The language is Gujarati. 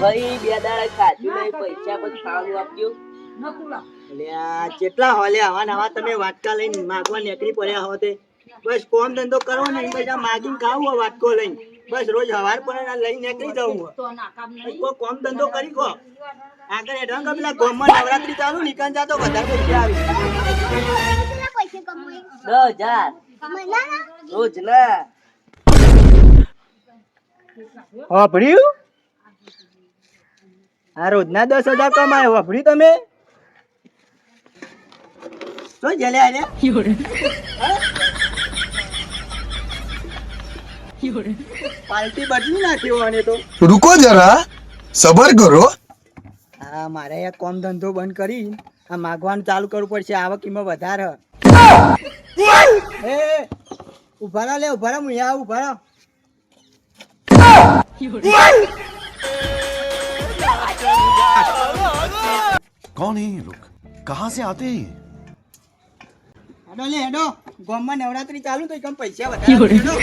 ભાઈ બે દાડા ખાધું નહીં પૈસા પછી ખાવાનું આપજો. અલ્યા કેટલા હોલે આવા નવા તમે વાટકા લઈને માગવા નીકળી પડ્યા હો તે. બસ કોમ ધંધો કરો ને એ બધા માગીને ખાવું વાટકો લઈને. બસ રોજ હવાર પણ લઈને નીકળી જવું કોઈ કોમ ધંધો કરી કો. આગળ હેઠળ કે પેલા ગામમાં નવરાત્રી ચાલુ નીકળ જાતો વધારે પૈસા આવી. દસ હજાર. રોજ ના વાપર્યું આ રોજના દસ હજાર કમાયો વાપરી તમે? તો જલે આલે પાલટી બદલી નાખ્યો અને તો. રૂકો જરા સબર કરો. હા મારે આ કોમ ધંધો બંધ કરી આ માગવાનું ચાલુ કરવું પડશે આવક કિંમત વધારે. એ ઊભા લે ઊભા રહો હું અહીંયા ઊભા રહો. कौन है ये लोग कहाँ से आते हैं ये? હેડો લે હેડો ગામમાં નવરાત્રી ચાલુ તો કમ પૈસા વધારે હેડો.